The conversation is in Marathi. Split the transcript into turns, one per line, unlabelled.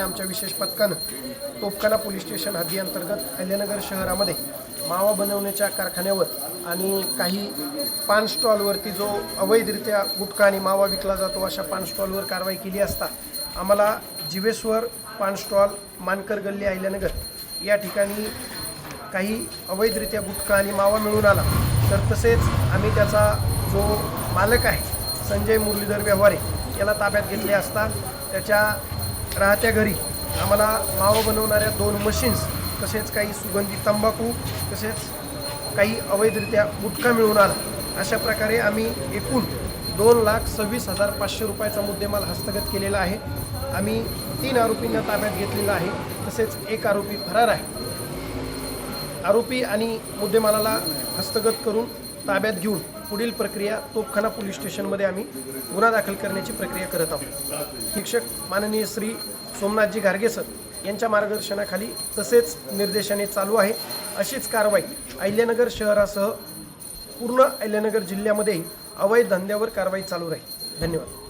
आमच्या विशेष पथकानं तोपखाना पोलीस स्टेशन हद्दीअंतर्गत अहिल्यानगर शहरामध्ये मावा बनवण्याच्या कारखान्यावर आणि काही पान स्टॉलवरती जो अवैधरित्या गुटखा आणि मावा विकला जातो अशा पान स्टॉलवर कारवाई केली असता आम्हाला जिवेश्वर पान स्टॉल मानकर गल्ली अहिल्यानगर या ठिकाणी काही अवैधरित्या गुटखा आणि मावा मिळून आला. तर तसेच आम्ही त्याचा जो मालक आहे संजय मुरलीधर व्यवहारे याला ताब्यात घेतले असता त्याच्या राहत्या घरी. आम्हाला मावा बनवणाऱ्या दोन मशीन्स तसेच काही सुगंधी तंबाखू तसेच काही अवैधरित्या गुटखा मिळून आला. अशा प्रकारे आम्ही एकूण दोन लाख सव्वीस हजार पाचशे रुपयाचा मुद्देमाल हस्तगत केलेला आहे. आम्ही तीन आरोपींना ताब्यात घेतलेला आहे तसेच एक आरोपी फरार आहे. आरोपी आणि मुद्देमालाला हस्तगत करून ताब्यात घेऊन पुढील प्रक्रिया तोपखाना पोलीस स्टेशनमध्ये आम्ही गुन्हा दाखल करण्याची प्रक्रिया करत आहोत. शिक्षक माननीय श्री सोमनाथजी घारगे सर यांच्या मार्गदर्शनाखाली तसेच निर्देशाने चालू आहे. अशीच कारवाई अहिल्यानगर शहरासह पूर्ण अहिल्यानगर जिल्ह्यामध्ये अवैध धंद्यावर कारवाई चालू राहील. धन्यवाद.